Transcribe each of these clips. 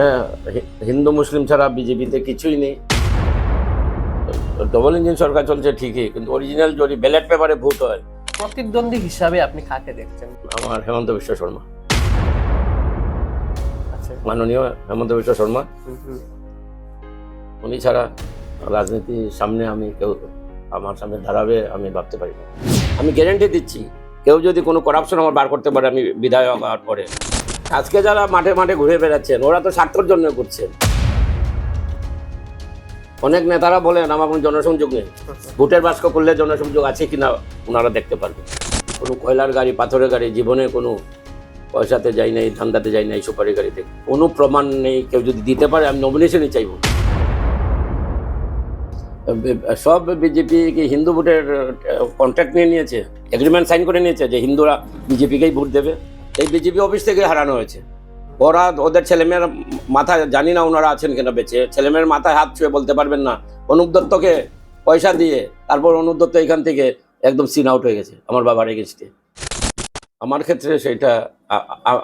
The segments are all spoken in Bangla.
হ্যাঁ হিন্দু মুসলিম ছাড়া বিজেপিতে কিছুই নেই। ডবল ইঞ্জিন সরকার চলছে ঠিকই কিন্তু অরিজিনাল যদি ব্যালট পেপারে ভোট হয়। প্রতিদ্বন্দ্বী হিসাবে আপনি কাকে দেখছেন? আমার হেমন্ত বিশ্ব শর্মা। আচ্ছা। মাননীয় হেমন্ত বিশ্ব শর্মা। উনি ছাড়া রাজনীতির সামনে আমি কেউ আমার সামনে দাঁড়াবে আমি ভাবতে পারি না। আমি গ্যারেন্টি দিচ্ছি কেউ যদি কোনো করাপশন আমার বার করতে পারে আমি বিধায়ক হওয়ার পরে। আজকে যারা মাঠে মাঠে ঘুরে বেড়াচ্ছেন, ওরা তো স্বার্থর জন্য করছেন অনেক নেতারা বলেন, আমার কোনো জনসংযোগ নেই। ভোটের বাস্ক করলে জনসংযোগ আছে কিনা ওনারা দেখতে পারবেন। কোনো কয়লার গাড়ি, পাথরের গাড়ি, জীবনে কোনো পয়সাতে যাই নাই, ধান্দাতে যাই নাই সুপারি গাড়িতে। কোনো প্রমাণ নেই, কেউ যদি দিতে পারে, আমি নমিনেশনই চাইব সব বিজেপি কি হিন্দু ভোটের কন্ট্রাক্ট নিয়ে নিয়েছে? এগ্রিমেন্ট সাইন করে নিয়েছে যে হিন্দুরা বিজেপিকেই ভোট দেবে? এই বিজেপি অফিস থেকে হারানো হয়েছে। ওরা ওদের ছেলেমেয়ের মাথায় জানি না ওনারা আছেন কিনা বেঁচে, ছেলেমেয়ের মাথায় হাত ছুঁয়ে বলতে পারবেন না। অনুপ দত্তকে পয়সা দিয়ে তারপর অনুপ দত্ত এখান থেকে একদম সিন আউট হয়ে গেছে আমার বাবার এগেনস্টে আমার ক্ষেত্রে সেটা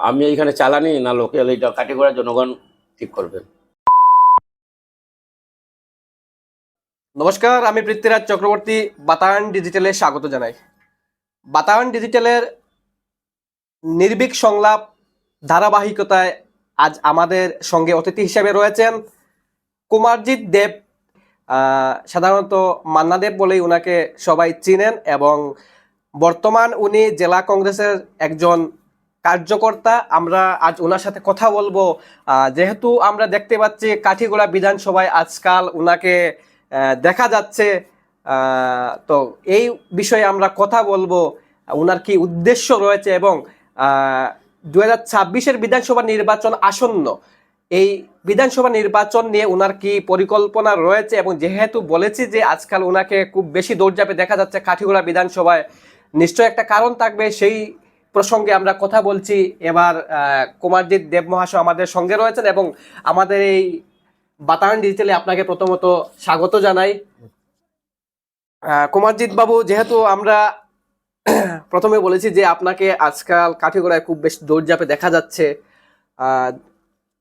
আমি এইখানে চালানি, না লোকাল এইটা কাটিগড়া জনগণ ঠিক করবেন নমস্কার, আমি পৃথ্বীরাজ চক্রবর্তী, বাতায়ন ডিজিটালে স্বাগত জানাই। বাতায়ন ডিজিটালের নির্ভীক সংলাপ ধারাবাহিকতায় আজ আমাদের সঙ্গে অতিথি হিসেবে রয়েছেন কুমারজিৎ দেব। সাধারণত মান্না দেব বলেই ওনাকে সবাই চিনেন এবং বর্তমান উনি জেলা কংগ্রেসের একজন কার্যকর্তা। আমরা আজ ওনার সাথে কথা বলব। যেহেতু আমরা দেখতে পাচ্ছি কাঠিগোড়া বিধানসভায় আজকাল ওনাকে দেখা যাচ্ছে। তো এই বিষয়ে আমরা কথা বলব। ওনার কি উদ্দেশ্য রয়েছে এবং দু হাজার বিধানসভা নির্বাচন আসন্ন। এই বিধানসভা নির্বাচন নিয়ে ওনার কি পরিকল্পনা রয়েছে এবং যেহেতু বলেছি যে আজকাল ওনাকে খুব বেশি দৌড়ঝাঁপে দেখা যাচ্ছে কাঠিগোড়া বিধানসভায় নিশ্চয় একটা কারণ থাকবে সেই প্রসঙ্গে আমরা কথা বলছি। এবার কুমারজিৎ দেব মহাশয় আমাদের সঙ্গে রয়েছেন এবং আমাদের এই বাতায়ন ডিজিটালে আপনাকে প্রথমত স্বাগত জানাই। কুমারজিৎ বাবু, যেহেতু আমরা প্রথমে বলেছি যে আপনাকে আজকাল কাঠিগড়ায় খুব বেশি দৌড়ঝাঁপে দেখা যাচ্ছে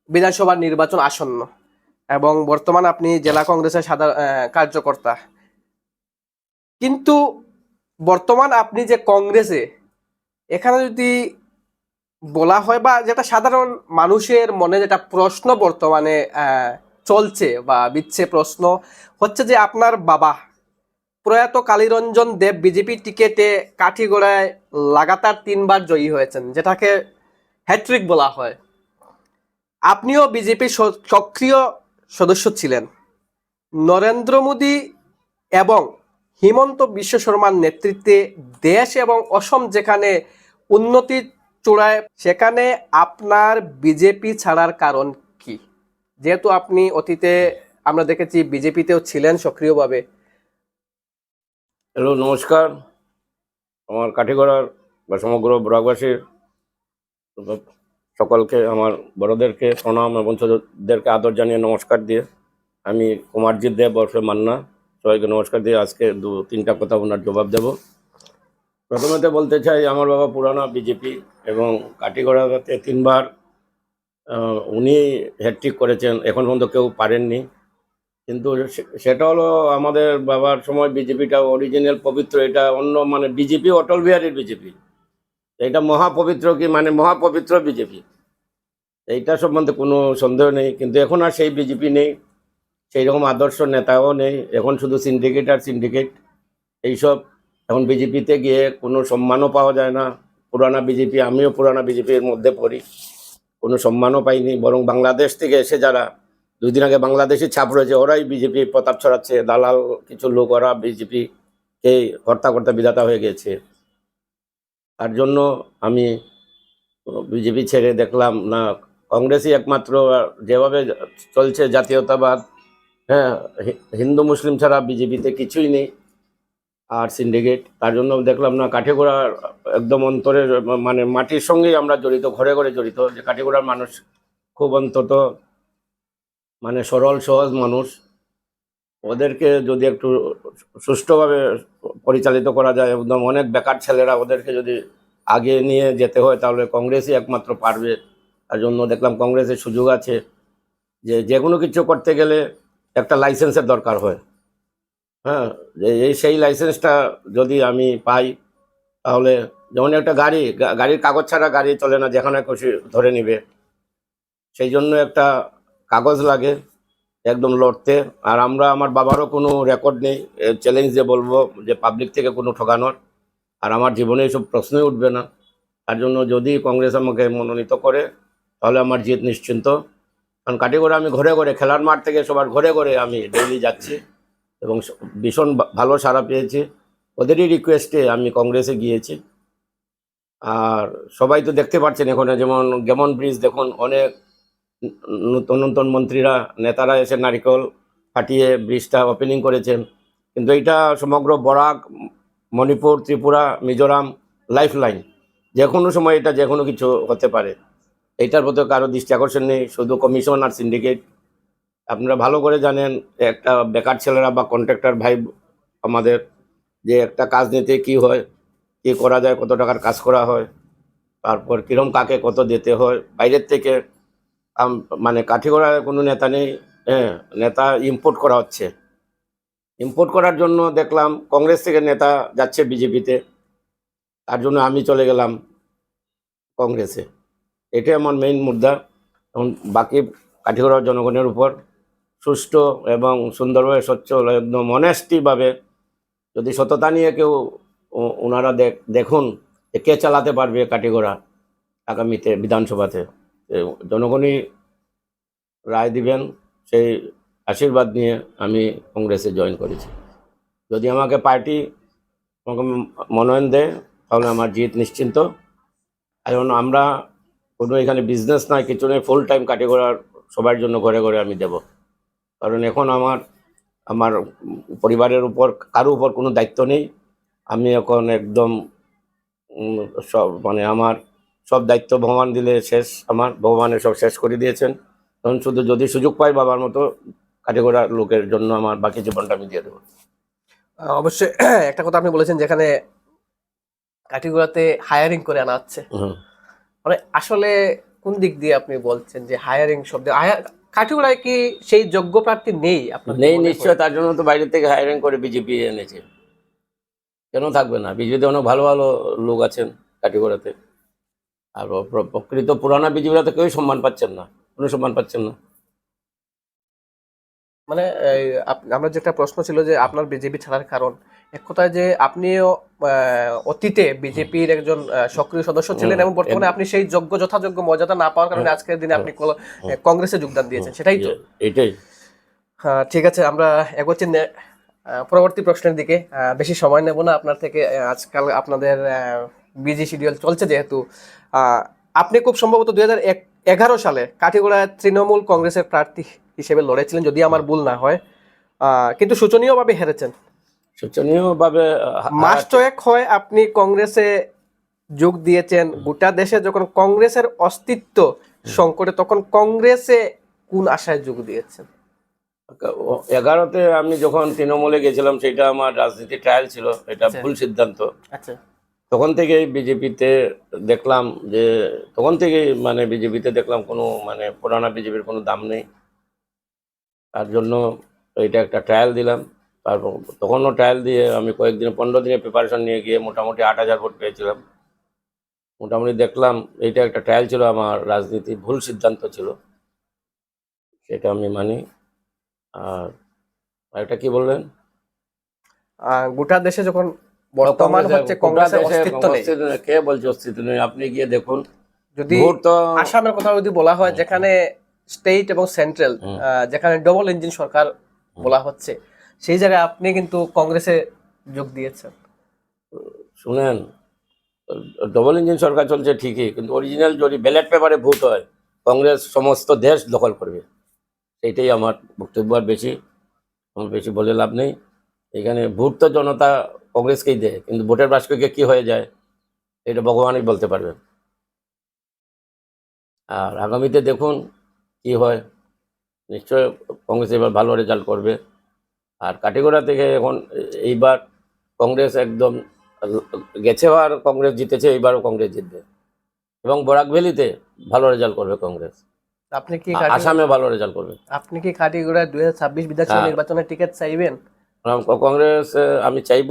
বিধানসভার নির্বাচন আসন্ন এবং বর্তমান আপনি জেলা কংগ্রেসের সাধারণ কার্যকর্তা। কিন্তু বর্তমান আপনি যে কংগ্রেসে, এখানে যদি বলা হয় বা যেটা সাধারণ মানুষের মনে যেটা প্রশ্ন বর্তমানে চলছে বা বিচ্ছে প্রশ্ন, হচ্ছে যে আপনার বাবা প্রয়াত কালীরঞ্জন দেব বিজেপি টিকেটে কাঠিগোড়ায় লাগাতার তিনবার জয়ী হয়েছেন, যেটাকে হ্যাট্রিক বলা হয়। আপনিও বিজেপির সক্রিয় সদস্য ছিলেন। নরেন্দ্র মোদী এবং হিমন্ত বিশ্ব শর্মার নেতৃত্বে দেশ এবং অসম যেখানে উন্নতির চূড়ায়, সেখানে আপনার বিজেপি ছাড়ার কারণ কি? যেহেতু আপনি অতীতে, আমরা দেখেছি বিজেপিতেও ছিলেন সক্রিয়ভাবে। হ্যালো, নমস্কার। আমার কাঠিগড়ার বা সমগ্র বরাকবাসীর সকলকে, আমার বড়দেরকে প্রণাম এবং ছোটদেরকে আদর জানিয়ে নমস্কার দিয়ে আমি কুমারজিৎ দেব বর্ষে মান্না। সবাইকে নমস্কার দিয়ে আজকে দু, তিনটা কথা ওনার জবাব দেব। প্রথমেতে বলতে চাই, আমার বাবা পুরানা বিজেপি এবং কাঠিগড়াতে তিনবার উনি হ্যাট্রিক করেছেন। এখন পর্যন্ত কেউ পারেননি। কিন্তু সেটা হলো আমাদের বাবার সময় বিজেপিটা অরিজিনাল পবিত্র, এটা অন্য মানে বিজেপি, অটল বিহারীর বিজেপি। এটা মহাপবিত্র কি মানে মহাপবিত্র বিজেপি। এইটা সম্বন্ধে কোনো সন্দেহ নেই, কিন্তু এখন আর সেই বিজেপি নেই সেই রকম আদর্শ নেতাও নেই, এখন শুধু সিন্ডিকেট আর সিন্ডিকেট এইসব। এখন বিজেপিতে গিয়ে কোনো সম্মানও পাওয়া যায় না, পুরানা বিজেপি, আমিও পুরানা বিজেপির মধ্যে পড়ি, কোনো সম্মানও পাইনি, বরং বাংলাদেশ থেকে এসে যারা দুই দিন আগে বাংলাদেশি ছাপ রয়েছে, ওরাই বিজেপি প্রতাপ ছড়াচ্ছে, দালাল কিছু লোক, ওরা বিজেপিকে হত্যা করতে বিধাতা হয়ে গেছে। তার জন্য আমি বিজেপি ছেড়ে দেখলাম না, কংগ্রেসই একমাত্র যেভাবে চলছে জাতীয়তাবাদ হ্যাঁ হিন্দু, মুসলিম ছাড়া বিজেপিতে কিছুই নেই, আর সিন্ডিকেট, তার জন্য দেখলাম না কাঠিগোড়ার একদম অন্তরের মানে মাটির সঙ্গেই আমরা জড়িত, ঘরে ঘরে জড়িত, যে কাঠিগোড়ার মানুষ খুব অন্তত মানে সরল, সহজ মানুষ, ওদেরকে যদি একটু সুষ্ঠুভাবে পরিচালিত করা যায় একদম অনেক বেকার ছেলেরা ওদেরকে যদি আগে নিয়ে যেতে হয়, তাহলে কংগ্রেসই একমাত্র পারবে। তার জন্য দেখলাম কংগ্রেসের সুযোগ আছে যে যে কোনো কিছু করতে গেলে একটা লাইসেন্সের দরকার হয়। হ্যাঁ এই সেই লাইসেন্সটা যদি আমি পাই, তাহলে যেমন একটা গাড়ি গাড়ির কাগজ ছাড়া গাড়ি চলে না, যেখানে খুশি ধরে নিবে। সেই জন্য একটা কাগজ লাগে একদম লড়তে। আর আমরা, আমার বাবারও কোনো রেকর্ড নেই। চ্যালেঞ্জ দিয়ে বলব, যে পাবলিক থেকে কোনো ঠকানোর। আর আমার জীবনে এইসব প্রশ্নই উঠবে না। তার জন্য যদি কংগ্রেস আমাকে মনোনীত করে, তাহলে আমার জিত নিশ্চিন্ত। কারণ কাটিগড়ে আমি ঘরে ঘরে, খেলার মাঠ থেকে সবার ঘরে ঘরে আমি ডেইলি যাচ্ছি এবং ভীষণ ভালো সাড়া পেয়েছি। ওদেরই রিকোয়েস্টে আমি কংগ্রেসে গিয়েছি। আর সবাই তো দেখতে পাচ্ছেন এখন যেমন গেমন ব্রিজ দেখুন, অনেক নতুন নতুন মন্ত্রীরা, নেতারা এসে নারিকল ফাটিয়ে ব্রিজটা ওপেনিং করেছেন। কিন্তু এটা সমগ্র বরাক, মণিপুর, ত্রিপুরা, মিজোরাম লাইফ লাইন যে কোনো সময় এটা যে কোনো কিছু হতে পারে। এইটার প্রতি কারও দৃষ্টি আকর্ষণ নেই, শুধু কমিশন আর সিন্ডিকেট আপনারা ভালো করে জানেন, একটা বেকার ছেলেরা বা কন্ট্রাক্টর ভাই আমাদের যে একটা কাজ নিতে কি হয়, কি করা যায়, কত টাকার কাজ করা হয়, তারপর কীরম কাকে কত দিতে হয়, বাইরের থেকে মানে কাঠিগড়ায় কোনো নেতা নেই হ্যাঁ নেতা ইম্পোর্ট করা হচ্ছে। ইম্পোর্ট করার জন্য দেখলাম কংগ্রেস থেকে নেতা যাচ্ছে বিজেপিতে, তার জন্য আমি চলে গেলাম কংগ্রেসে। এটাই আমার মেইন মুদ্রা। এবং বাকি কাঠিগড়ার জনগণের উপর সুষ্ঠু এবং সুন্দরভাবে স্বচ্ছ একদম অনেস্টিভাবে যদি সততা নিয়ে কেউ ওনারা দেখ- দেখুন কে চালাতে পারবে কাঠিগড়া আগামীতে বিধানসভাতে। জনগণই রায় দিবেন, সেই আশীর্বাদ নিয়ে আমি কংগ্রেসে জয়েন করেছি। যদি আমাকে পার্টি আমাকে মনোনয়ন দেয়, তাহলে আমার জিত নিশ্চিন্ত। এখন আমরা কোনো এখানে বিজনেস নাই, কিছু নেই ফুল টাইম কাটি করার সবার জন্য ঘরে ঘরে আমি দেব। কারণ এখন আমার আমার পরিবারের উপর, কারও উপর কোনো দায়িত্ব নেই। আমি এখন একদম সব মানে আমার সব দায়িত্ব ভগবান দিলে শেষ আমার ভগবানের সব শেষ করে দিয়েছেন। তখন শুধু যদি সুযোগ পাই বাবার মতো কাটিগড়া লোকের জন্য আমার বাকি জীবনটা আমি দিয়ে দেবো। অবশ্যই একটা কথা আপনি বলেছেন যেখানে কাঠিগুড়াতে হায়ারিং করে আনা হচ্ছে। মানে আসলে কোন দিক দিয়ে আপনি বলছেন যে হায়ারিং শব্দ? কাঠিগুড়ায় কি সেই যোগ্য প্রার্থী নেই আপনার নেই নিশ্চয় তার জন্য তো বাইরে থেকে হায়ারিং করে বিজেপি এনেছে। কেন থাকবে না? বিজেপিতে অনেক ভালো ভালো লোক আছেন কাটিগড়াতে আর প্রকৃত পুরানা বিজেপিরা তো কেউই সম্মান পাচ্ছেন না। কোনো সম্মান পাচ্ছেন না। মানে আমরা যেটা প্রশ্ন ছিল যে আপনার বিজেপি ছাড়ার কারণ এক কথায় যে আপনিও অতীতে বিজেপির একজন সক্রিয় সদস্য ছিলেন এবং বর্তমানে আপনি সেই যোগ্য যথাযোগ্য মর্যাদা না পাওয়ার কারণে আজকের দিনে আপনি কংগ্রেসে যোগদান দিয়েছেন সেটাই তো। এটাই। হ্যাঁ, ঠিক আছে আমরা এগোচ্ছি পরবর্তী প্রশ্নের দিকে। বেশি সময় নেব না আপনার থেকে আজকাল আপনাদের বিজি শিডিউল চলছে যেহেতু আপনি খুব সম্ভবত দুই হাজার এগারো সালে কাঠিগোড়ায় তৃণমূল কংগ্রেসের প্রার্থী হিসেবে লড়েছিলেন যদি আমার ভুল না হয় কিন্তু শোচনীয়ভাবে হেরেছেন। শোচনীয়ভাবে মাস ছয়েক হয় আপনি কংগ্রেসে যোগ দিয়েছেন গোটা দেশে যখন কংগ্রেসের অস্তিত্ব সংকটে তখন কংগ্রেসে কোন আশায় যোগ দিয়েছেন? এগারোতে আমি যখন তৃণমূলে গেছিলাম সেটা আমার রাজনীতি ট্রায়াল ছিল এটা আচ্ছা। ভুল সিদ্ধান্ত। আচ্ছা। তখন থেকেই বিজেপিতে দেখলাম যে, তখন থেকেই মানে বিজেপিতে দেখলাম কোনো মানে পুরানা বিজেপির কোনো দাম নেই। তার জন্য এটা একটা ট্রায়াল দিলাম। তারপর তখনও ট্রায়াল দিয়ে আমি কয়েকদিন, পনেরো দিনের প্রিপারেশন নিয়ে গিয়ে মোটামুটি আট হাজার ভোট পেয়েছিলাম। মোটামুটি দেখলাম এইটা একটা ট্রায়াল ছিল আমার রাজনীতি, ভুল সিদ্ধান্ত ছিল। সেটা আমি মানি। আর এটা কি বললেন? গোটা দেশে যখন বর্তমান হচ্ছে কংগ্রেসের অস্তিত্ব নেই। কে বলছে অস্তিত্ব নেই? আপনি গিয়ে দেখুন। যদি আসামের কথা যদি বলা হয় যেখানে স্টেট এবং সেন্ট্রাল। যেখানে ডবল ইঞ্জিন সরকার বলা হচ্ছে সেই জায়গায় আপনি কিন্তু কংগ্রেসে যোগ দিয়েছেন। শুনেন ডবল ইঞ্জিন সরকার চলছে ঠিকই কিন্তু অরিজিনাল যদি ব্যালট পেপারে ভোট হয় কংগ্রেস সমস্ত দেশ দখল করবে। এইটাই আমার বক্তব্য আর বেশি আমার বেশি বলে লাভ নেই। এখানে ভোট তো জনতা কংগ্রেসকেই দেয় কিন্তু ভোটের বাস্ককে কি হয়ে যায় এটা ভগবানই বলতে পারবেন আর আগামীতে দেখুন কি হয় নিশ্চয় কংগ্রেস এবার ভালো রেজাল্ট করবে। আর কাটিগোড়া থেকে এখন এইবার কংগ্রেস একদম গেছে আর কংগ্রেস জিতেছে এইবারও কংগ্রেস জিতবে। এবং বরাক ভ্যালিতে ভালো রেজাল্ট করবে কংগ্রেস। আপনি কি আসামে ভালো রেজাল্ট করবে। আপনি কি কাটিগড়ায় দুই হাজার ছাব্বিশ বিধানসভা হ্যাঁ। নির্বাচনের টিকিট চাইবেন? কংগ্রেস আমি চাইব।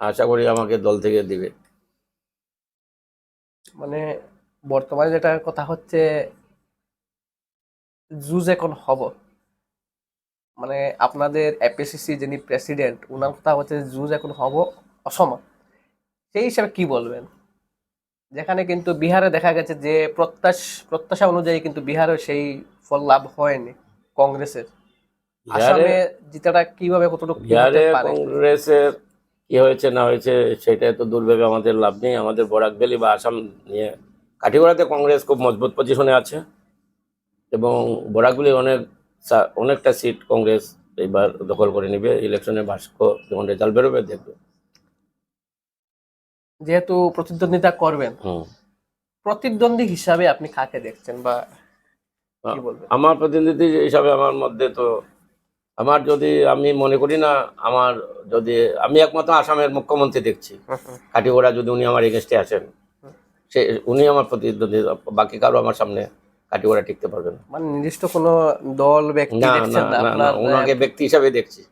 আশা করি আমাকে দল থেকে দিবে। মানে বর্তমানে যেটা কথা হচ্ছে জুজ এখন হব। মানে আপনাদের এপিসিসি যিনি প্রেসিডেন্ট ওনার কথা হচ্ছে জুজ এখন হব অসম। সেই হিসাবে কি বলবেন? যেখানে কিন্তু বিহারে দেখা গেছে যে প্রত্যাশ প্রত্যাশা অনুযায়ী কিন্তু বিহারে সেই ফল লাভ হয়নি কংগ্রেসের। আসামে জিতাটা কীভাবে কতটুকু বিহারে কংগ্রেসের কি হয়েছে না হয়েছে সেটা তো দুর্ভেবে আমাদের লাভ নেই। আমাদের বরাক ভ্যালি বা আসাম নিয়ে কাঠিগড়াতে কংগ্রেস খুব মজবুত পজিশনে আছে এবং বরাক ভ্যালি অনেক অনেকটা সিট কংগ্রেস এইবার দখল করে নিবে। ইলেকশনের ভাস্ক যখন রেজাল্ট বেরোবে দেখবে। যেহেতু প্রতিদ্বন্দ্বিতা করবেন হুম। প্রতিদ্বন্দ্বী হিসাবে আপনি কাকে দেখছেন বা কি বলবেন? আমার প্রতিনিধি হিসাবে আমার মধ্যে তো আমার যদি আমি মনে করি না আমার যদি আমি একমাত্র আসামের মুখ্যমন্ত্রী দেখছি। কাটিগোড়া যদি উনি আমার এগেস্টে আসেন সে উনি আমার প্রতিদ্বন্দ্বী বাকি কারও আমার সামনে কাটিগোড়া টিকতে পারবে না। মানে নির্দিষ্ট কোনো দল ব্যক্তি না না ওনাকে ব্যক্তি হিসাবে দেখছি।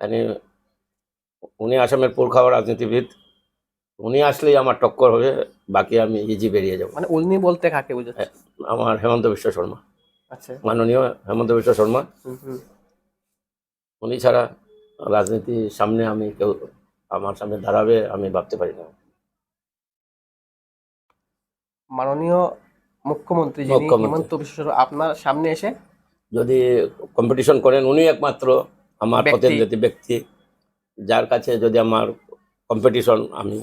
মানে উনি আসামের পুর খাওয়া রাজনীতিবিদ উনি আসলেই আমার টক্কর হবে বাকি আমি ইজি বেরিয়ে যাব। মানে উনি বলতে কাকে বুঝাচ্ছে আমার হেমন্ত বিশ্ব শর্মা। আচ্ছা। মাননীয় হেমন্ত বিশ্ব শর্মা। উনি ছাড়া রাজনীতির সামনে আমি কেউ আমার সামনে দাঁড়াবে আমি ভাবতে পারি না। মাননীয় মুখ্যমন্ত্রী যিনি। হেমন্ত বিশ্ব আপনার সামনে এসে? যদি কম্পিটিশন করেন উনি একমাত্র আমার। প্রতিনিধি ব্যক্তি। যার কাছে যদি আমার কম্পিটিশন আমি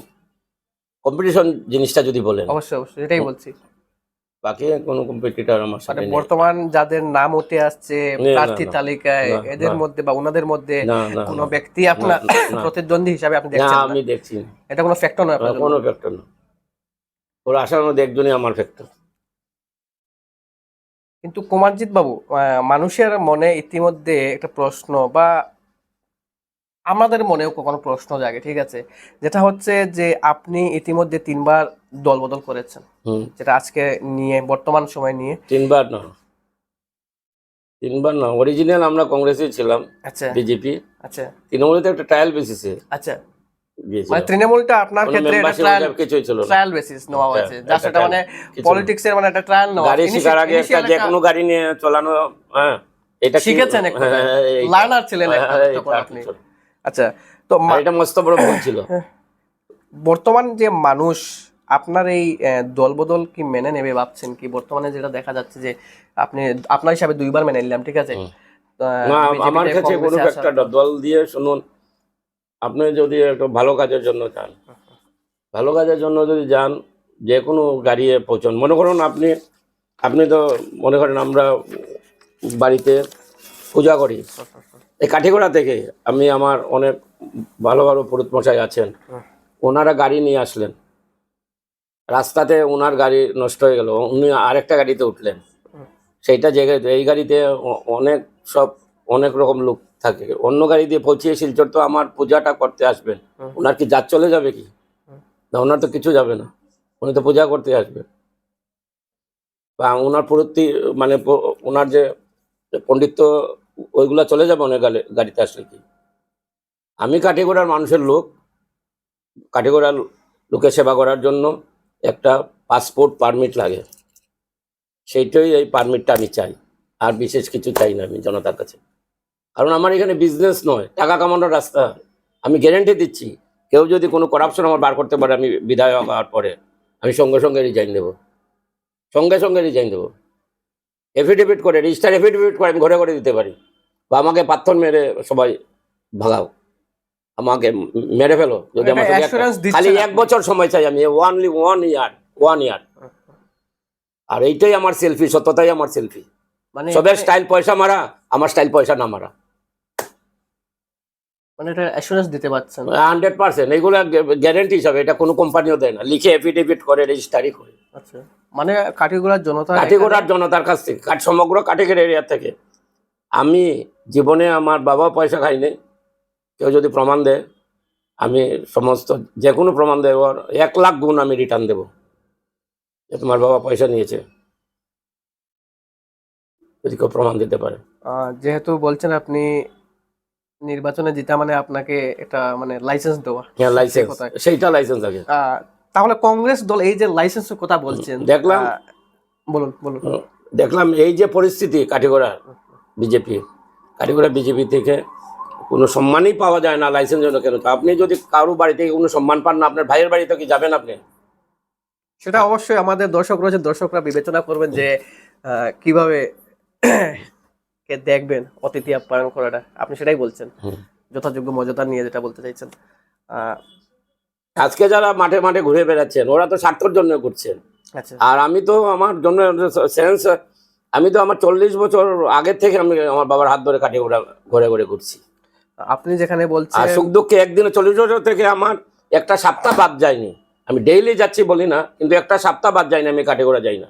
কম্পিটিশন জিনিসটা যদি বলেন। অবশ্যই অবশ্যই এটাই বলছি। বাকি কোনো কম্পিটিটর আমার মানে সাথে বর্তমান যাদের নাম উঠে আসছে না, না, প্রার্থী তালিকায় এদের মধ্যে বা ওনাদের মধ্যে না না কোনো ব্যক্তি আপনার না, না। প্রতিদ্বন্দ্বী হিসাবে আপনি দেখছেন না আমি দেখছি এটা কোনো ফ্যাক্টর আপনার কোনো ফ্যাক্টর না ওরা আসার মধ্যে একজনই আমার ফ্যাক্টর কিন্তু কুমারজিৎ বাবু মানুষের মনে ইতিমধ্যে একটা প্রশ্ন বা আমাদের মনেও কখনো প্রশ্ন জাগে ঠিক আছে? যেটা হচ্ছে যে আপনি ইতিমধ্যে তিনবার দল বদল করেছেন যেটা আজকে নিয়ে বর্তমান সময় নিয়ে। তিনবার না। তিনবার না। অরিজিনাল আমরা কংগ্রেসে ছিলাম আচ্ছা। বিজেপি। আচ্ছা। তৃণমূলে তো একটা ট্রায়াল বেসিসে আচ্ছা। মানে তৃণমূলটা আপনার কোনো ক্ষেত্রে ট্রায়াল ওইসব কিছুই ছিল না। ট্রায়াল বেসিস নেওয়া হয়েছে। যা সেটা মানে কিছু পলিটিক্স এর মানে একটা ট্রায়াল নেওয়া। গাড়ি Initial- আগে একটা যে কোনো গাড়ি নিয়ে চালানো হ্যাঁ এটা শিখেছেন এক কথায়। এই- লার্নার ছিলেন এক কথায় এই- তখন তা আপনি। ছিল। আচ্ছা তো এটা মস্ত বড় ভুল ছিল। বর্তমান যে মানুষ আপনার এই দলবদল কি মেনে নেবে ভাবছেন কি? বর্তমানে যেটা দেখা যাচ্ছে যে আপনি আপনার হিসাবে দুইবার মেনে নিলাম ঠিক আছে? আমার কাছে কোনো একটা দল দিয়ে শুনুন আপনি যদি একটা ভালো কাজের জন্য যান ভালো কাজের জন্য যদি যান যে কোনো গাড়িয়ে পৌঁছন। মনে করুন আপনি আপনি তো মনে করেন আমরা বাড়িতে পূজা করি এই কাঠিগোড়া থেকে আমি আমার অনেক ভালো ভালো পুরুত মশাই আছেন ওনারা গাড়ি নিয়ে আসলেন। রাস্তাতে ওনার গাড়ি নষ্ট হয়ে গেল। উনি আরেকটা গাড়িতে উঠলেন। সেইটা জায়গায় এই গাড়িতে অনেক সব অনেক রকম লোক থাকে। অন্য গাড়ি দিয়ে পৌঁছিয়ে শিলচর তো আমার পূজাটা করতে আসবেন। ওনার কি যাত চলে যাবে কি? না ওনার তো কিছু যাবে না। উনি তো পূজা করতে আসবেন বা ওনার প্রতি মানে ওনার যে পণ্ডিত্য ওইগুলা চলে যাবে অনেক গাড়ি গাড়িতে আসলে কি? আমি কাঠিগোড়ার মানুষের লোক। কাঠিগোড়ার লোকের সেবা করার জন্য একটা পাসপোর্ট পারমিট লাগে। সেইটাই এই পারমিটটা আমি চাই। আর বিশেষ কিছু চাই না আমি জনতার কাছে। কারণ আমার এখানে বিজনেস নয়, টাকা কামানোর রাস্তা। আমি গ্যারেন্টি দিচ্ছি, কেউ যদি কোনো করাপশন আমার বার করতে পারে, আমি বিধায়ক হওয়ার পরে আমি সঙ্গে সঙ্গে রিজাইন দেবো। সঙ্গে সঙ্গে রিজাইন দেবো। এফিডেভিট করে রেজিস্টার এফিডেভিট করে আমি ঘরে ঘরে দিতে পারি। বা আমাকে পাথর মেরে সবাই ভাগাও। আমাকে মেরে ফেলো যদি আমার খালি এক বছর সময় চাই আমি only one year one year আর এইটাই আমার সেলফি সত্যতাই আমার সেলফি মানে সবের স্টাইল পয়সা মারা আমার স্টাইল পয়সা না মারা। মানে এটা অ্যাসুরেন্স দিতে পারছেন। হান্ড্রেড পার্সেন্ট এইগুলো গ্যারেন্টি হিসাবে এটা কোনো কোম্পানিও দেয় না। লিখে এফিডেভিট করে রেজিস্টারি করে। আচ্ছা মানে কাঠিগোড়ার জনতা কাঠিগোড়ার জনতার কাছ থেকে কাঠ সমগ্র কাঠিগড় এরিয়া থেকে। আমি জীবনে আমার বাবা পয়সা খাইনি কেউ যদি প্রমাণ দেয় আমি সমস্ত যে কোনো প্রমাণ দেব এক লাখ গুণ আমি রিটার্ন দেবো যে তোমার বাবা পয়সা নিয়েছে। যদি কেউ প্রমাণ দিতে পারে। যেহেতু বলছেন আপনি নির্বাচনে জিতা মানে আপনাকে এটা মানে লাইসেন্স দেওয়া। হ্যাঁ লাইসেন্স কোথায়? সেইটা লাইসেন্স আগে। তাহলে কংগ্রেস দল এই যে লাইসেন্সের কথা বলছেন দেখলাম। বলুন বলুন। দেখলাম এই যে পরিস্থিতি কাটিগড়া বিজেপি কাটিগড়া বিজেপি থেকে কোনো সম্মানই পাওয়া যায় না লাইসেন্স জন্য কেন? তো আপনি যদি কারও বাড়ি থেকে কোনো সম্মান পান না আপনার ভাইয়ের বাড়িতে কি যাবেন আপনি? সেটা অবশ্যই আমাদের দর্শক রয়েছে দর্শকরা বিবেচনা করবেন যে কীভাবে কে দেখবেন অতিথি আপ্যায়ন করাটা। আপনি সেটাই বলছেন। যথাযোগ্য মর্যাদা নিয়ে যেটা বলতে চাইছেন। আজকে যারা মাঠে মাঠে ঘুরে বেড়াচ্ছেন ওরা তো স্বার্থর জন্য করছেন। আচ্ছা। আর আমি তো আমার জন্য সেন্স আমি তো আমার চল্লিশ বছর আগের থেকে আমি আমার বাবার হাত ধরে কাটিয়ে ঘোরা ঘুরে ঘুরে ঘুরছি। আপনি যেখানে আর বলছেন সুখ দুঃখে একদিনে চল্লিশ বছর থেকে আমার একটা সপ্তাহ বাদ যায়নি। আমি ডেইলি যাচ্ছি বলি না কিন্তু একটা সপ্তাহ বাদ যায়নি আমি কাটে ঘোরা যাই না।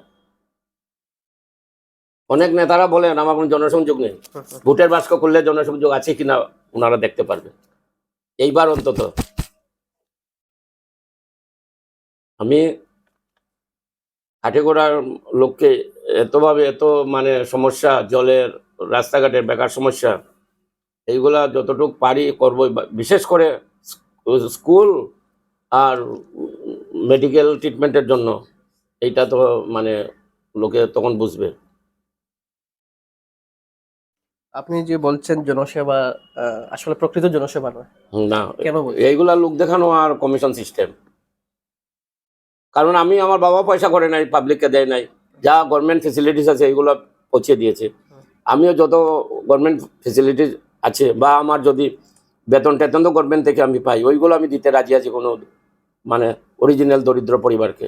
অনেক নেতারা বলেন আমার কোনো জনসংযোগ নেই। ভোটের বাস্ক করলে জনসংযোগ আছে কিনা ওনারা দেখতে পারবে। এইবার অন্তত আমি কাঠেগোড়ার লোককে এতভাবে এত মানে সমস্যা জলের রাস্তাঘাটের বেকার সমস্যা এইগুলা যতটুক পারি করব। বিশেষ করে স্কুল আর মেডিকেল ট্রিটমেন্টের জন্য এইটা তো মানে লোকে তখন বুঝবে। আপনি যে বলছেন জনসেবা আসলে প্রকৃত জনসেবা নয়। না কেন এইগুলা লোক দেখানো আর কমিশন সিস্টেম কারণ আমি আমার বাবা পয়সা করে নাই পাবলিককে দেয় নাই। যা গভর্নমেন্ট ফেসিলিটিস আছে এইগুলো পৌঁছে দিয়েছে। আমিও যত গভর্নমেন্ট ফেসিলিটিস আছে বা আমার যদি বেতন টেতন তো গভর্নমেন্ট থেকে আমি পাই ওইগুলো আমি দিতে রাজি আছি কোনো মানে অরিজিনাল দরিদ্র পরিবারকে।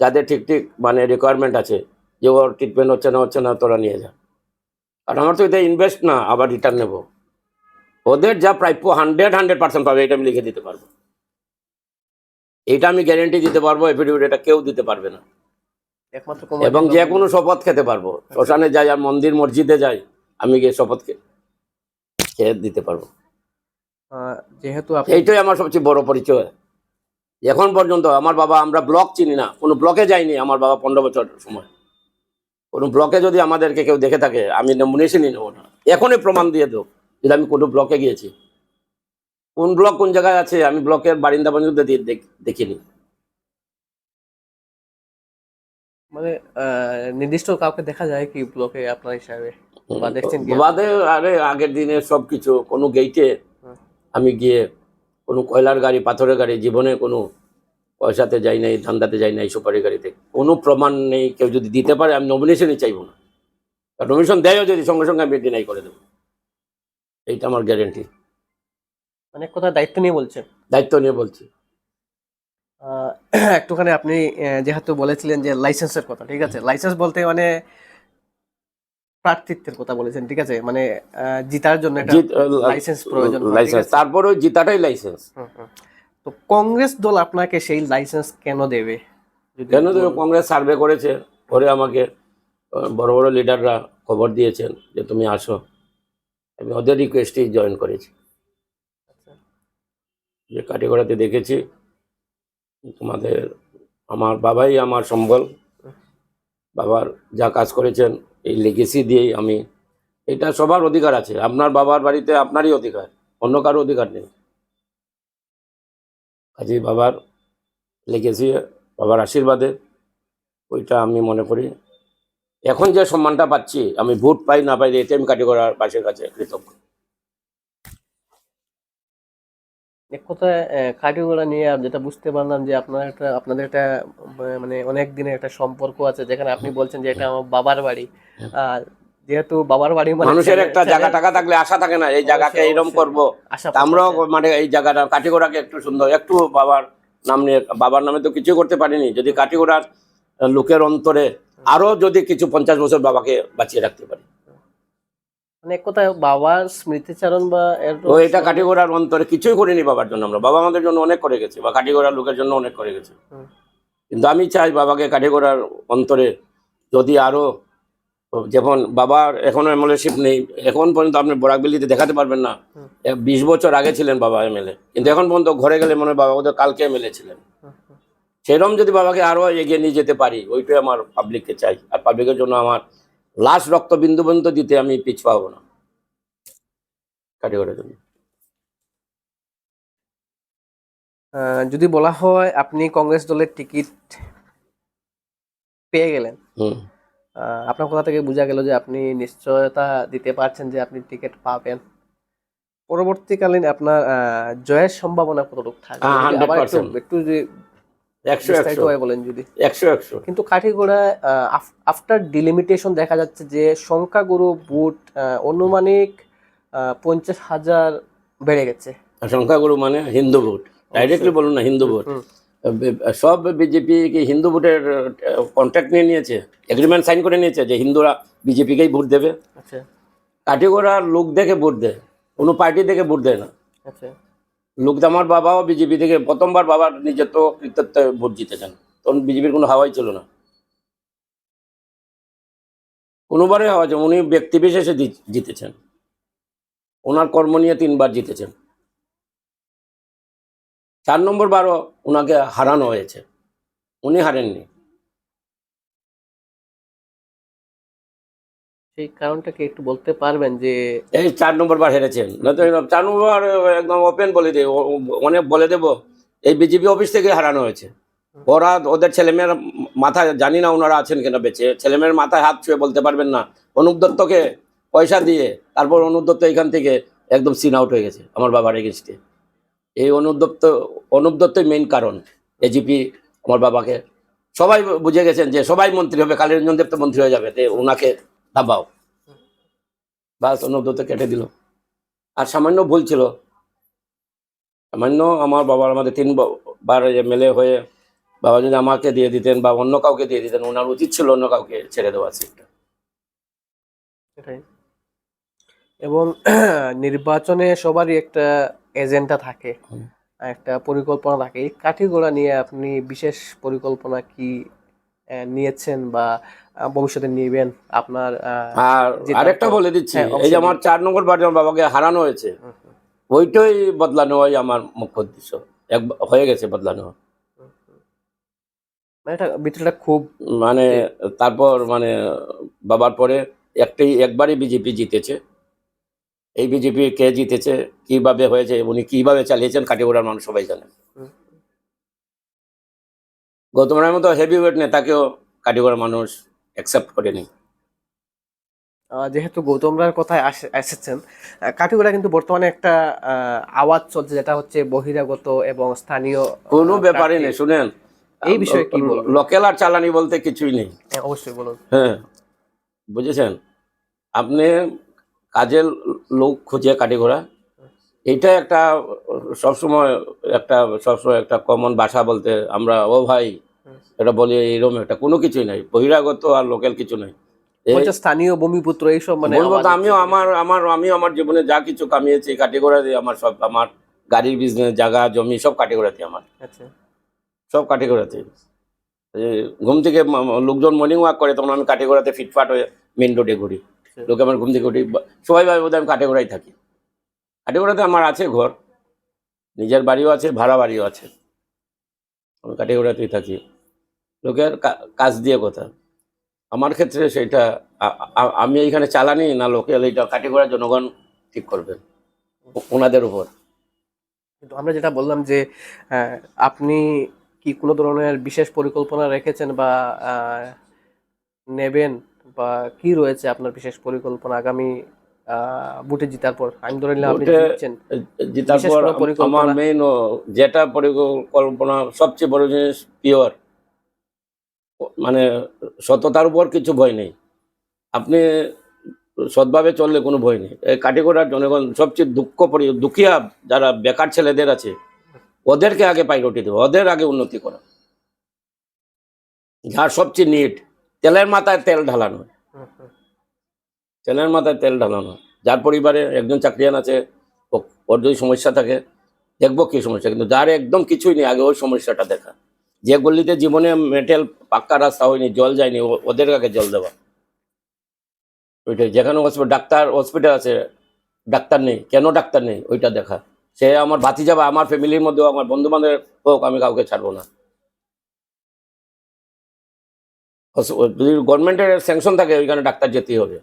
যাদের ঠিক ঠিক মানে রিকোয়ারমেন্ট আছে যে ওর ট্রিটমেন্ট হচ্ছে না হচ্ছে না তোরা নিয়ে যা। আর আমার তো এটা ইনভেস্ট না আবার রিটার্ন নেব। ওদের যা প্রাপ্য হান্ড্রেড হান্ড্রেড পার্সেন্ট পাবে এটা আমি লিখে দিতে পারব। এটা আমি গ্যারেন্টি দিতে পারব এফিডেভিট এটা কেউ দিতে পারবে না। একমাত্র এবং যে কোনো শপথ খেতে পারব। শ্মশানে যাই আর মন্দির মসজিদে যাই আমি গিয়ে শপথ খেয়ে দিতে পারব। যেহেতু এইটাই আমার সবচেয়ে বড় পরিচয়। এখন পর্যন্ত আমার বাবা আমরা ব্লক চিনি না। কোনো ব্লকে যাইনি আমার বাবা পনেরো বছর সময়। কোনো ব্লকে যদি আমাদেরকে কেউ দেখে থাকে আমি নমিনেশনই নেব না। এখনই প্রমাণ দিয়ে দেবো যে আমি কোনো ব্লকে গিয়েছি। কোন ব্লক কোন জায়গায় আছে আমি ব্লকের বারিন্দা পর্যন্ত দিয়ে দেখিনি। মানে নির্দিষ্ট কাউকে দেখা যায় কি ব্লকে আপনার হিসাবে? বা দেখছেন বাদে আরে আগের দিনে সব কিছু কোনো গেইটে আমি গিয়ে কোনো কয়লার গাড়ি পাথরের গাড়ি জীবনে কোনো পয়সাতে যাই নাই ধান্দাতে যাই নাই সুপারি গাড়িতে। কোনো প্রমাণ নেই কেউ যদি দিতে পারে আমি নমিনেশনই চাইব না। আর নমিনেশন দেয়ও যদি সঙ্গে সঙ্গে আমি ডিনাই করে দেবো। এইটা আমার গ্যারেন্টি মানে কথা দায়িত্ব নিয়ে বলছেন দায়িত্ব নিয়ে বলছি। একটুখানি আপনি যেহেতু বলেছিলেন যে লাইসেন্সের কথা ঠিক আছে? লাইসেন্স বলতে মানে প্রার্থিত্বের কথা বলেছেন ঠিক আছে? মানে জিতার জন্য একটা লাইসেন্স প্রয়োজন লাইসেন্স? তারপরে জিতাটাই লাইসেন্স। তো কংগ্রেস দল আপনাকে সেই লাইসেন্স কেন দেবে? কেন বলেন। কংগ্রেস সার্ভে করেছে করে আমাকে বড় বড় লিডাররা খবর দিয়েছেন যে তুমি আসো। আমি ওদের রিকোয়েস্টেই জয়েন করেছি। যে কাটিগড়াতে দেখেছি তোমাদের আমার বাবাই আমার সম্বল বাবার যা কাজ করেছেন এই লেগেসি দিয়েই আমি এটা সবার অধিকার আছে। আপনার বাবার বাড়িতে আপনারই অধিকার অন্য কারও অধিকার নেই। কাজেই বাবার লেগেসি বাবার আশীর্বাদে। ওইটা আমি মনে করি। এখন যে সম্মানটা পাচ্ছি, আমি ভোট পাই না পাই এতে আমি কাটিগড়ার পাশের কাছে কৃতজ্ঞ। এক কথায় নিয়ে যেটা বুঝতে পারলাম যে আপনার একটা, আপনাদের একটা মানে অনেক দিনের একটা সম্পর্ক আছে, যেখানে আপনি বলছেন যে এটা আমার বাবার বাড়ি। আর যেহেতু বাবার বাড়ি মানে মানুষের একটা জায়গা টাকা থাকলে আশা থাকে না এই জায়গাকে অবশ্যই। আশা আমরাও মানে এই জায়গাটা কাটিগোড়াকে একটু সুন্দর একটু বাবার নাম নিয়ে বাবার নামে তো কিছু করতে পারিনি। যদি কাটিগোড়ার লোকের অন্তরে আরও যদি কিছু পঞ্চাশ বছর বাবাকে বাঁচিয়ে রাখতে পারি। মানে এক কথায় বাবার স্মৃতিচারণ বা ও এটা কাটিগোড়ার অন্তরে কিছুই করিনি বাবার জন্য আমরা। বাবা আমাদের জন্য অনেক করে গেছে বা কাটিগোড়ার লোকের জন্য অনেক করে গেছে। কিন্তু আমি চাই বাবাকে কাটিগোড়ার অন্তরে যদি আরও যেমন বাবার এখনও এমএলএশিপ নেই এখন পর্যন্ত আপনি বরাকবিলিতে দেখাতে পারবেন না। বিশ বছর আগে ছিলেন বাবা এমএলএ কিন্তু এখন পর্যন্ত ঘরে গেলে মনে হয় বাবা ওদের কালকে এমএলএ ছিলেন। সেরকম যদি বাবাকে আরও এগিয়ে নিয়ে যেতে পারি ওইটাই আমার পাবলিককে চাই। আর পাবলিকের জন্য আমার লাস্ট রক্তবিন্দু পর্যন্ত দিতে আমি পিছু পাবো না। কাটিগড়ার জন্য। যদি বলা হয় আপনি কংগ্রেস দলের টিকিট পেয়ে গেলেন। আপনার কথা থেকে বোঝা গেল যে আপনি নিশ্চয়তা দিতে পারছেন যে আপনি টিকিট পাবেন। পরবর্তীকালীন আপনার জয়ের সম্ভাবনা কতটুকু থাকবে? আবার একটু 100% একটু একশো বলেন যদি। কিন্তু কাঠিগোড়ায় আফটার ডিলিমিটেশন দেখা যাচ্ছে যে সংখ্যাগুরু বুট অনুমানিক পঞ্চাশ হাজার বেড়ে গেছে। সংখ্যাগুরু মানে হিন্দু ভোট ডাইরেক্টলি বলুন না হিন্দু ভোট হুম। সব বিজেপি কি হিন্দু ভোটের কন্ট্রাক্ট নিয়ে নিয়েছে এগ্রিমেন্ট সাইন করে নিয়েছে যে হিন্দুরা বিজেপিকেই ভোট দেবে। আচ্ছা। কাটিগড়ার লোক দেখে ভোট দেয় কোনো পার্টি দেখে ভোট দেয় না। আচ্ছা। লোক তো আমার বাবাও বিজেপি থেকে প্রথমবার বাবার নিজের তো কৃতিত্বে ভোট জিতেছেন তখন বিজেপির কোনো হাওয়াই ছিল না। কোনোবারই হাওয়া আছে উনি ব্যক্তি বিশেষে জিতেছেন। ওনার কর্ম নিয়ে তিনবার জিতেছেন। চার নম্বর বারও ওনাকে হারানো হয়েছে। উনি হারেননি। সেই কারণটা কি একটু বলতে পারবেন যে এই চার নম্বর বার হেরেছেন না তো চার নম্বর বার একদম ওপেন বলে দেব অনেক বলে দেব এই বিজেপি অফিস থেকে হারানো হয়েছে। ওরা ওদের ছেলেমেয়ের মাথায় জানি না ওনারা আছেন কিনা বেঁচে ছেলেমেয়ের মাথায় হাত ছুঁয়ে বলতে পারবেন না। অনুপ দত্তকে পয়সা দিয়ে তারপর অনুপ দত্ত এখান থেকে একদম সিন আউট হয়ে গেছে আমার বাবার এগেনস্টে এই অনুপ দত্তই মেইন কারণ এজিপি আমার বাবাকে। সবাই বুঝে গেছেন যে সবাই মন্ত্রী হবে কালী রঞ্জন দেব তো মন্ত্রী হয়ে যাবে ওনাকে দাবাও বাস অনুপ দত্ত কেটে দিল। আর সামান্য ভুল ছিল। সামান্য আমার বাবার, আমাদের তিন বার এমএলএ হয়ে বাবা যদি আমাকে দিয়ে দিতেন বা অন্য কাউকে দিয়ে দিতেন ওনার উচিত ছিল অন্য কাউকে ছেড়ে দেওয়া সিটটা। এবং নির্বাচনে সবারই একটা এজেন্ডা থাকে। একটা পরিকল্পনা থাকে। এই কাঠিগোড়া নিয়ে আপনি বিশেষ পরিকল্পনা কি নিয়েছেন বা ভবিষ্যতে নেবেন আপনার আর আরেকটা বলে দিচ্ছি। হ্যাঁ, এই যে আমার চার নম্বর আমার বাবাকে হারানো হয়েছে। ওইটাই বদলানো হয় আমার মুখ্য উদ্দেশ্য। এক হয়ে গেছে বদলানো। মানে এটা ভিতরটা খুব মানে তারপর মানে বাবার পরে একটাই একবারই বিজেপি জিতেছে। এই বিজেপি কে জিতেছে কীভাবে হয়েছে উনি কীভাবে চালিয়েছেন কাটিগড়ার মানুষ সবাই জানেন। গৌতমের মতো হেভি ওয়েট নেতাকেও কাটিগড়ার মানুষ অ্যাকসেপ্ট করেনি। যেহেতু গৌতম রায়ের কথায় আসে- এসেছেন আহ, কাঠিগোড়া কিন্তু বর্তমানে একটা আওয়াজ চলছে যেটা হচ্ছে বহিরাগত এবং স্থানীয় কোনো আহ, ব্যাপারই নেই শুনেন। এই বিষয়ে কি বলবেন? লোকেল আর চালানি বলতে কিছুই নেই। হ্যাঁ, অবশ্যই বলুন। হ্যাঁ বুঝেছেন? আপনি কাজের লোক খুঁজে কাটি ঘোড়া। এইটা একটা সবসময় একটা সবসময় একটা কমন ভাষা বলতে আমরা ও ভাই এটা বলি এইরকম একটা। কোনো কিছুই নাই। বহিরাগত আর লোকাল কিছু নাই। স্থানীয় ভূমিপুত্র এইসব মানে আমিও আমার আমার আমি আমার জীবনে যা কিছু কামিয়েছি কাটিগড়া দিয়ে আমার সব আমার গাড়ির বিজনেস জায়গা জমি সব কাটিগড়াতে আমার। আচ্ছা। সব কাটিগড়াতে ঘুম থেকে লোকজন মর্নিং ওয়াক করে তখন আমি কাটিগড়াতে ফিটফাট হয়ে মেন রোডে ঘুরি। লোকে আমার ঘুম থেকে উঠি সবাই ভাবে বোধহয় আমি কাটিগড়াই থাকি। কাটিগড়াতে আমার আছে ঘর, নিজের বাড়িও আছে, ভাড়া বাড়িও আছে। আমি কাটিগড়াতেই থাকি। লোকের কাজ দিয়ে কথা। আমার ক্ষেত্রে সেটা আমি এইখানে চালানি না লোকেল, এইটা কাটিগড়া জনগণ ঠিক করবেন ওনাদের উপর। কিন্তু আমরা যেটা বললাম যে আপনি কি কোনো ধরনের বিশেষ পরিকল্পনা রেখেছেন বা নেবেন? বা কি রয়েছে আপনার বিশেষ পরিকল্পনা আগামী বুটে জিতার পর? আপনি জিতছেন। বিশেষ পর? আমার মেইন যেটা পরিকল্পনা সবচেয়ে বড় জিনিস পিওর মানে সততার উপর কিছু ভয় নেই। আপনি সৎভাবে চললে কোনো ভয় নেই। এই কাটিগড়ার জনগণ সবচেয়ে দুঃখ পরি দুঃখিয়া যারা বেকার ছেলেদের আছে ওদেরকে আগে প্রায়োরিটি দেবো ওদের আগে উন্নতি করা। যার সবচেয়ে নিট তেলের মাথায় তেল ঢালানো। তেলের মাথায় তেল ঢালানো যার পরিবারে একজন চাকরিয়ান আছে ওর যদি সমস্যা থাকে, দেখব কি সমস্যা, কিন্তু যার একদম কিছুই নেই, আগে ওই সমস্যাটা দেখা। যে গল্লিতে জীবনে মেটেল পাক্কা রাস্তা হয়নি, জল যায়নি ওদের আগে জল দেওয়া? ওইটাই, যেখানে হসপিটাল ডাক্তার হসপিটাল আছে, ডাক্তার নেই, কেন ডাক্তার নেই? ওইটা দেখা। সে আমার ভাতি যাবে আমার ফ্যামিলির মধ্যেও, আমার বন্ধু বান্ধবের হোক, আমি কাউকে ছাড়বো না। যদি গভর্নমেন্টের স্যাংশন থাকে, ওইখানে ডাক্তার যেতেই হবে।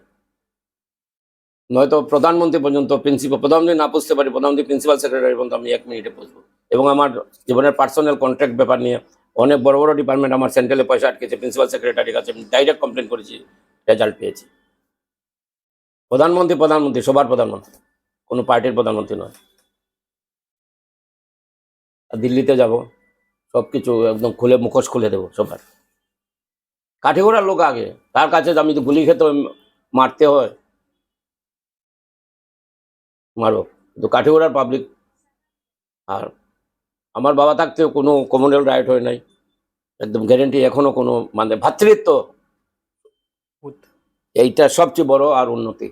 নয়তো প্রধানমন্ত্রী পর্যন্ত প্রিন্সিপাল প্রধানমন্ত্রী না বুঝতে পারি, প্রধানমন্ত্রী প্রিন্সিপাল সেক্রেটারি পর্যন্ত আমি এক মিনিটে পৌঁছবো এবং আমার জীবনের পার্সোনাল কন্ট্রাক্ট ব্যাপার নিয়ে অনেক বড় বড় ডিপার্টমেন্ট আমার সেন্ট্রালে পয়সা আটকেছে প্রিন্সিপাল সেক্রেটারির কাছে আমি ডাইরেক্ট কমপ্লেন করেছি রেজাল্ট পেয়েছি। প্রধানমন্ত্রী প্রধানমন্ত্রী, সবার প্রধানমন্ত্রী, কোনো পার্টির প্রধানমন্ত্রী নয়। দিল্লিতে যাব সব কিছু একদম খুলে, মুখোশ খুলে দেবো সবার। কাঠিগোড়ার লোক আগে। তার কাছে আমি তো গুলি খেতে মারতে হয়। মারো। কিন্তু কাঠিগোড়ার পাবলিক আর আমার বাবা থাকতেও কোনো কমনওয়েলথ রাইট হয় নাই। একদম গ্যারেন্টি এখনও কোনো মানে ভাতৃত্ব। এইটা সবচেয়ে বড় আর উন্নতি।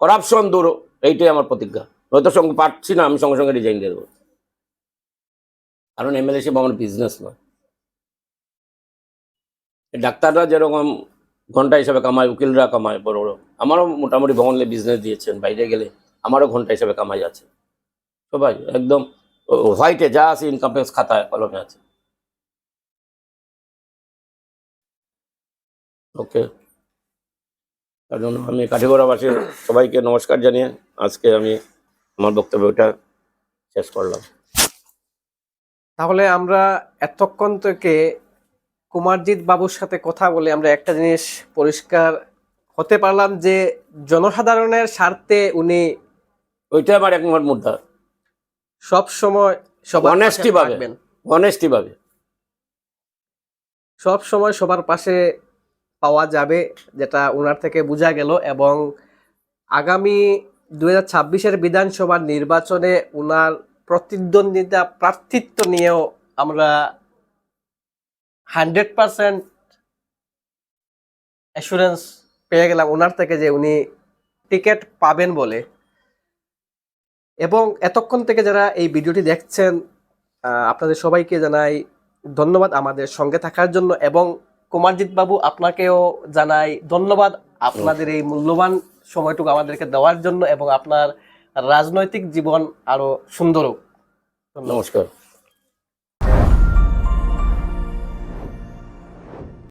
করাপশন দূর এইটাই আমার প্রতিজ্ঞা। হয়তো সঙ্গে পারছি না আমি সঙ্গে সঙ্গে রিজাইন দিয়ে দেবো। কারণ এমএলএ হিসেবে আমার বিজনেস নয়। ডাক্তাররা যেরকম ঘণ্টা হিসাবে কামায়, উকিলরা কামায়, বড় বড়। আমারও মোটামুটি ভবনলে বিজনেস দিয়েছেন, বাইরে গেলে আমারও ঘণ্টা হিসাবে কামাই আছে। সবাই, একদম হোয়াইটে যা আছে ইনকাম ট্যাক্স খাতায় কলমে আছে। ওকে। তার জন্য আমি কাঠিগড়াবাসীর সবাইকে নমস্কার জানিয়ে আজকে আমি আমার বক্তব্যটা শেষ করলাম। তাহলে আমরা এতক্ষণ থেকে কুমারজিৎ বাবুর সাথে কথা বলে আমরা একটা জিনিস পরিষ্কার হতে পারলাম যে জনসাধারণের স্বার্থে উনি ওইটা আমার একমাত্র মুদ্রা। সব সময় সবার পাশে Honesty ভাবে। অনেস্টি ভাবে। সব সময় সবার পাশে পাওয়া যাবে যেটা ওনার থেকে বোঝা গেল এবং আগামী দু হাজার ছাব্বিশের বিধানসভার নির্বাচনে ওনার প্রতিদ্বন্দ্বিতা প্রার্থিত্ব নিয়েও আমরা হান্ড্রেড পার্সেন্ট অ্যাসুরেন্স পেয়ে গেলাম ওনার থেকে যে উনি টিকিট পাবেন বলে। এবং এতক্ষণ থেকে যারা এই ভিডিওটি দেখছেন আপনাদের সবাইকে জানাই ধন্যবাদ আমাদের সঙ্গে থাকার জন্য এবং কুমারজিৎ বাবু আপনাকেও জানাই ধন্যবাদ আপনাদের এই মূল্যবান সময়টুকু আমাদেরকে দেওয়ার জন্য এবং আপনার রাজনৈতিক জীবন আরও সুন্দর হোক। নমস্কার।